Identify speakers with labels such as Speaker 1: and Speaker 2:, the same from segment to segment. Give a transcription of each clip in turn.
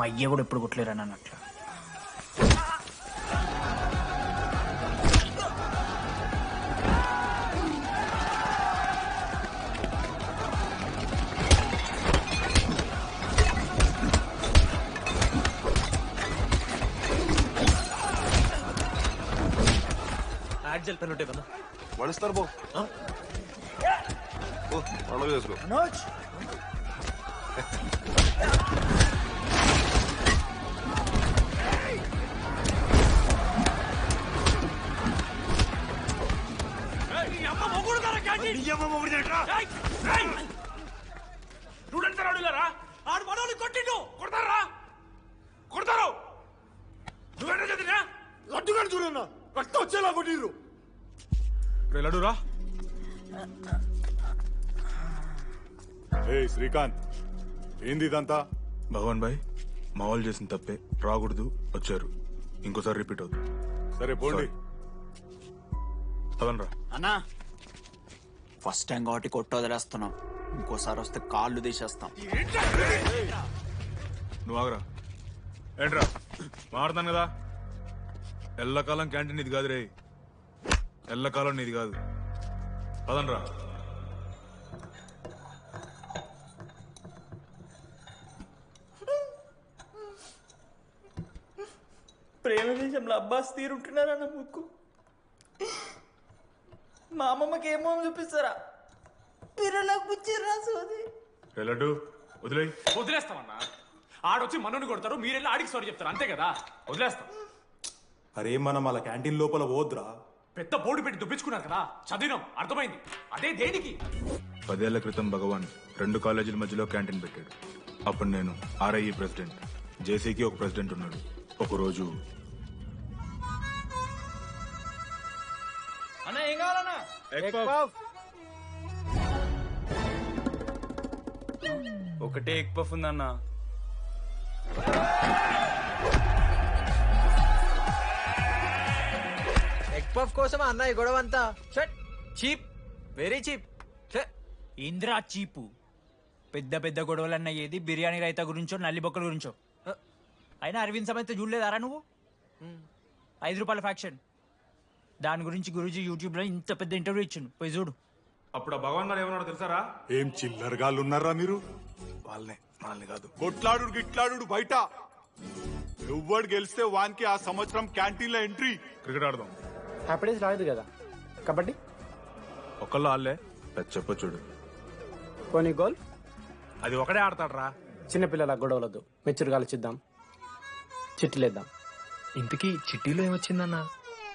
Speaker 1: మా అయ్య కూడా ఎప్పుడు కొట్టలేరు అని అట్లా?
Speaker 2: యాడ్ కదా.
Speaker 3: పండుగ చేసుకో.
Speaker 1: మనోజ్!
Speaker 2: స్టూడెంట్స్ రౌడీలరా ఆడు మనోళ్ళు కొట్టిండు. కొడతారా? కొడతారు. నువ్వేంటో చదివినా?
Speaker 3: లడ్డుగాని చూడన్నా రక్తం వచ్చేలా కొట్టిర్రు.
Speaker 4: లడురా
Speaker 5: ఏ శ్రీకాంత్. ఏంది ఇదంతా?
Speaker 4: భగవాన్ భాయ్ మా వాళ్ళు చేసిన తప్పే. రాకూడదు వచ్చారు. ఇంకోసారి రిపీట్ అవుతుంది.
Speaker 5: సరే పోండి.
Speaker 4: పదనరా
Speaker 6: అన్నా ఫస్ట్ టైం కాబట్టి కొట్టు వదిలేస్తున్నాం. ఇంకోసారి వస్తే కాళ్ళు తీసేస్తాం.
Speaker 4: నువ్వు ఆగరా. ఏంట్రా? మారుతాను కదా? ఎల్లకాలం క్యాంటీన్ ఇది కాదు రే ఎల్లకాలం నీది కాదు. పదనరా
Speaker 1: ప్రేమ దేశంలో అబ్బాస్ తీరుంటున్నారన్న ముక్కు. మా అమ్మమ్మకి ఏమో చూపిస్తారా? పిల్లలకు పుచ్చిర్రా సోది.
Speaker 4: రే లడ్డు? వదిలేయ్.
Speaker 2: వదిలేస్తామన్నా. ఆడొచ్చి మనోని కొడతారు మీరెళ్ళి ఆడికి సారీ చెప్తారు అంతే కదా? వదిలేస్తాం.
Speaker 5: అరే మనం అలా క్యాంటీన్ లోపల పోద్రా
Speaker 2: పెద్ద బోర్డు పెట్టి దుబ్బించుకున్నారు కదా? చదివినాం అర్థమైంది. అదే దేనికి?
Speaker 4: పదేళ్ళ క్రితం భగవాన్ రెండు కాలేజీల మధ్యలో క్యాంటీన్ పెట్టాడు. అప్పుడు నేను ఆర్ఐఈ ప్రెసిడెంట్ జేసీకి ఒక ప్రెసిడెంట్ ఉన్నాడు. ఒకరోజు
Speaker 1: అన్న ఏం కావాలన్నా?
Speaker 7: ఒకటే ఎగ్ పఫ్ ఉందన్న.
Speaker 8: ఎగ్ పఫ్ కోసం అన్న ఈ గొడవ అంతా చీప్ వెరీ చీప్
Speaker 1: ఇంద్రా చీపు. పెద్ద పెద్ద గొడవలన్న ఏది బిర్యానీ రైతా గురించో నల్లి బొక్కల గురించో? అయినా అరవింద్ సమేత చూడలేదారా నువ్వు? ఐదు రూపాయల ఫ్యాక్షన్ దాని గురించి గురూజీ యూట్యూబ్లో ఇంత పెద్ద ఇంటర్వ్యూ ఇచ్చిండు. పోయి చూడు.
Speaker 4: అప్పుడు ఆ భగవాన్ గారు ఏమన్నాడు తెలుసారా?
Speaker 5: ఏం చిల్లరగాళ్ళు ఉన్నారా మీరు?
Speaker 4: వాళ్ళనే మనల్ని కాదు.
Speaker 5: కొట్లాడు గిట్లాడు బయట. ఎవ్వడు గెలిస్తే వానికి ఆ సంవత్సరం క్యాంటీన్లో ఎంట్రీ.
Speaker 4: క్రికెట్ ఆడదాం.
Speaker 8: హ్యాపీడేస్ రాలేదు కదా. కబడ్డీ?
Speaker 4: ఒకళ్ళు ఆళ్ళే. పెద్ద చెప్పొచ్చుడు
Speaker 8: పోనీ గోల్?
Speaker 4: అది ఒకడే ఆడతాడ్రా.
Speaker 8: చిన్నపిల్లల గొడవలొద్దు. మెచ్యూర్గా ఆలోచిద్దాం చిట్టిలేద్దాం.
Speaker 7: ఇంతకీ చిట్టీలో ఏమొచ్చిందన్న?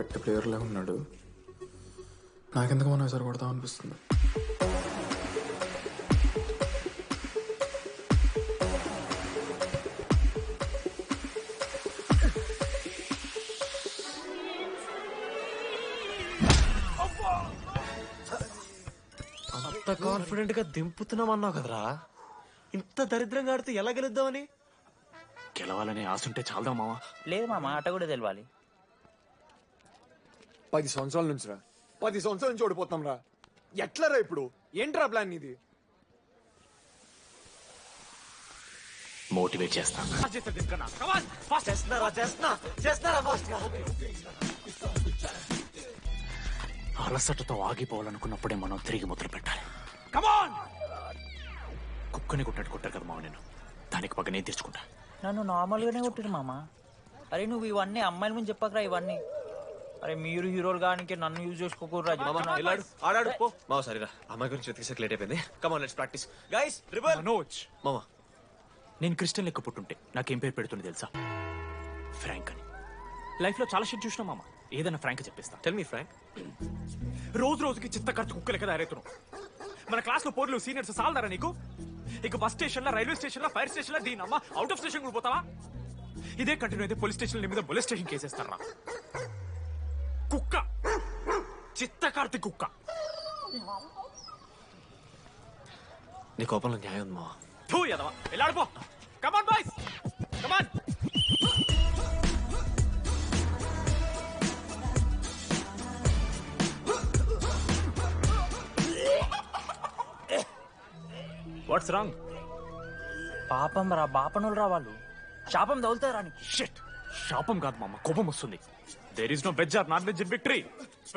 Speaker 7: గట్టి ప్లేయర్ లా ఉన్నాడు. నాకెందుకు మనం ఈసారి కొడతాం అనిపిస్తుంది.
Speaker 8: అంత కాన్ఫిడెంట్గా దింపుతున్నాం అన్నావు కదరా. ఇంత దరిద్రంగా ఆడితే ఎలా గెలుద్దామని?
Speaker 2: గెలవాలనే ఆశుంటే చాలదా మావా?
Speaker 1: లేదు మామ ఆట కూడా తెలవాలి.
Speaker 3: పది సంవత్సరాల నుంచి రా పది సంవత్సరాల నుంచి ఓడిపోతాం రా ఎట్లా రా ఇప్పుడు? ఏంట్రా ప్లాన్ ఇది
Speaker 2: మోటివేట్ చేస్తా.
Speaker 8: చేస్తున్నారా చేస్తున్నా చేస్తున్నారా ఫాస్ట్
Speaker 2: అలసటతో ఆగిపోవాలనుకున్నప్పుడే మనం తిరిగి మొదలు పెట్టాలి. కమాన్ కుక్కని కొట్టాడు కొట్టారు కదా మావ నేను దానికి పక్క నేను తెచ్చుకుంటా.
Speaker 1: నన్ను నార్మల్గానే కొట్టిరు మామ. అరే నువ్వు ఇవన్నీ అమ్మాయిల ముందు చెప్పకరా ఇవన్నీ. అరే మీరు హీరోలు కానీ నన్ను యూజ్ చేసుకోకూడరా
Speaker 8: వెళ్ళాడు ఆడాడు పో. మామ సరిరా అమ్మాయి గురించి వెతికేసరికి లేట్ అయిపోయింది. Come on let's practice guys rebel
Speaker 2: Manoj.
Speaker 8: మామ.
Speaker 2: నేను క్రిస్టియన్ లెక్క పుట్టుంటే నాకేం పేరు పెడుతుంది తెలుసా? ఫ్రాంక్ అని. లైఫ్లో చాలా షిట్ చూసినా మామ. ఏదైనా ఫ్రాంక్ చెప్పేస్తా.
Speaker 8: టెల్ మీ ఫ్రాంక్
Speaker 2: రోజు రోజుకి చిత్త ఖర్చు కుక్క లెక్క తయారవుతున్నాం మన క్లాస్లో పోర్లు సీనియర్స్ సాలదారా నీకు? ఇక బస్ స్టేషన్లో రైల్వే స్టేషన్లో ఫైర్ స్టేషన్లో దీని అమ్మ అవుట్ ఆఫ్ స్టేషన్ కూడా పోతావా? ఇదే కంటిన్యూ అయితే పోలీస్ స్టేషన్ మీద పోలీస్ స్టేషన్ కేసేస్తారా? కుక్క. చిత్త కార్తీ కుక్క.
Speaker 8: నీ కోపంలో న్యాయం ఉంది మావా.
Speaker 2: టూ ఎదవా వెళ్ళాడిపో come on boys come on what's wrong
Speaker 1: పాపం రా బాపనులు రా వాళ్ళు. శాపం తగులుతుంది రాని
Speaker 2: షిట్ శాపం కాదు మామ. కోపం వస్తుంది. There is no veg or non veg in victory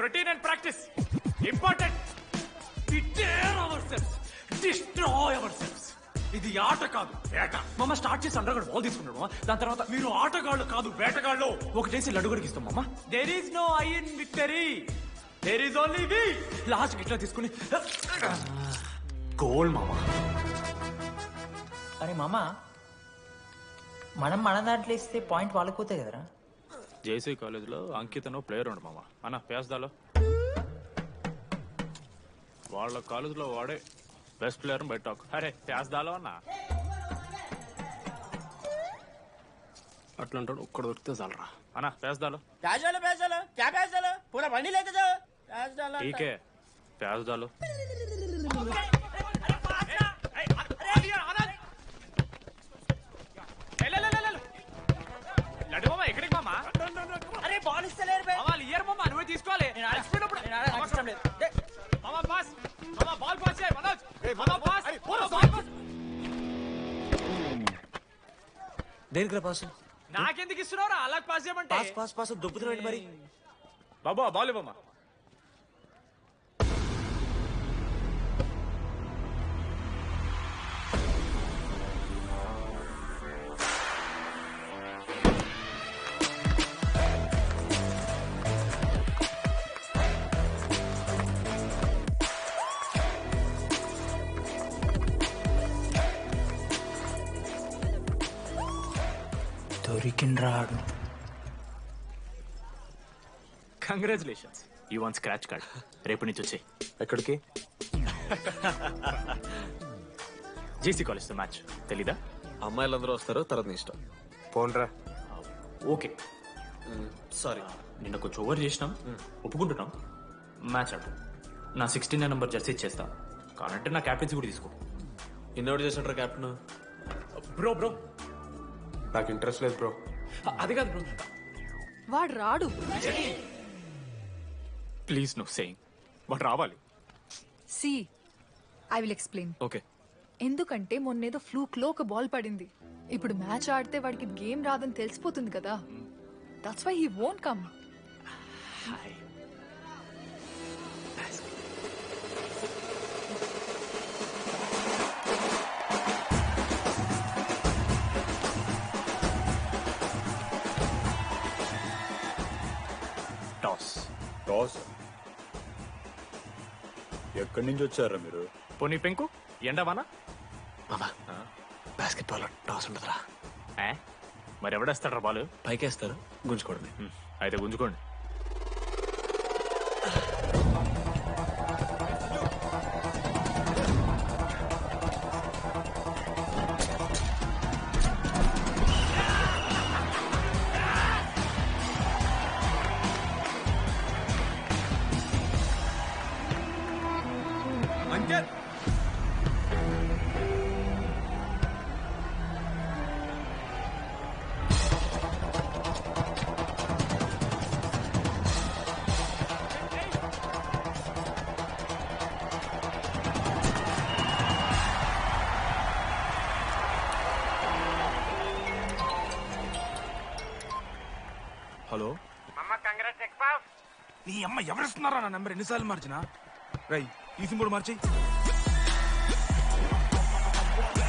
Speaker 2: routine and practice important deter our cells destroy our cells ఇది ఆట కాదు వేట. మమ్మ స్టార్ట్ చేసి అండర్గాడు బాల్ తీసుకున్నాడు దాని తర్వాత మీరు ఆటగాళ్ళు కాదు వేటగాళ్ళు. ఒకటేసి లడుగుడికి ఇస్తాం మామ. There is no I in victory there is only we last ఇట్లా తీసుకుని గోల్ మామ.
Speaker 1: అరే మామ. మనం మన దాంట్లో ఇస్తే పాయింట్ వాళ్ళకి పోతాయి కదరా?
Speaker 2: జేసీ కాలేజీలో అంకితను ప్లేయర్ ఉండు మామ. అన్న పేస్తాలో వాళ్ళ కాలేజీలో వాడే బెస్ట్ ప్లేయర్ బయట అరే పేస్తాలో అన్న.
Speaker 8: అట్లాంటాడు ఒక్కడ దొరికితే చాలరా.
Speaker 2: అన్న పేస్తాలో పేసాలు పేసాలు క్యా పేసాలు
Speaker 1: పూరా బండి లేదు
Speaker 2: పేసాలు పేస్తాలో బాల్ నాకెందుకు అలా పాస్ చేయమంటే.
Speaker 8: మరి?
Speaker 2: బాబు బాలే ఇవ్వమ్మా.
Speaker 1: దొరికిండ్రాడు.
Speaker 2: Congratulations you won scratch card రేపు నుంచి వచ్చే
Speaker 8: ఎక్కడికి?
Speaker 2: జేసీ కాలేజ్తో మ్యాచ్ తెలీదా?
Speaker 8: అమ్మాయిలందరూ వస్తారు తర్వాత నీ ఇష్టం. పోన్రా.
Speaker 2: ఓకే.
Speaker 8: సారీ
Speaker 2: నిన్న కొంచెం ఓవర్ చేసినాం. ఒప్పుకుంటున్నాం. మ్యాచ్ ఆడు నా సిక్స్టీన్ నెంబర్ జెర్సీ ఇచ్చేస్తా. కానంటే నా క్యాప్టెన్సీ కూడా తీసుకో.
Speaker 8: ఇన్నోటి చేసినట్రా కెప్టెన్
Speaker 2: బ్రో బ్రో
Speaker 7: నాకు ఇంట్రెస్ట్ లేదు బ్రో
Speaker 2: అది కాదు బ్రో
Speaker 9: వాడు రాడు.
Speaker 2: ప్లీజ్ నో సేయింగ్ బట్ రావాలి.
Speaker 9: See I will explain
Speaker 8: okay
Speaker 9: ఎందుకంటే మొన్నేదో ఫ్లూక్లో ఒక బాల్ పడింది. ఇప్పుడు మ్యాచ్ ఆడితే వాడికి గేమ్ రాదని తెలిసిపోతుంది కదా. That's why he won't come
Speaker 2: toss.
Speaker 5: Toss? ఎక్కడి నుంచి వచ్చారా మీరు?
Speaker 2: పోనీ పెంకు ఎండవానా
Speaker 8: మామా బాస్కెట్ బాల్ టాస్ ఉండదురా.
Speaker 2: ఏ? మరి ఎవడేస్తాడ్రా బాలు?
Speaker 8: పైకేస్తారు గుంజుకోవడమే.
Speaker 2: హ్మ్, అయితే గుంజుకోండి.
Speaker 4: హలో? నీ అమ్మ ఎవరిస్తున్నారా నా నెంబర్? ఎన్నిసార్లు మార్చినా? రై ఈ సింబుడు మార్చి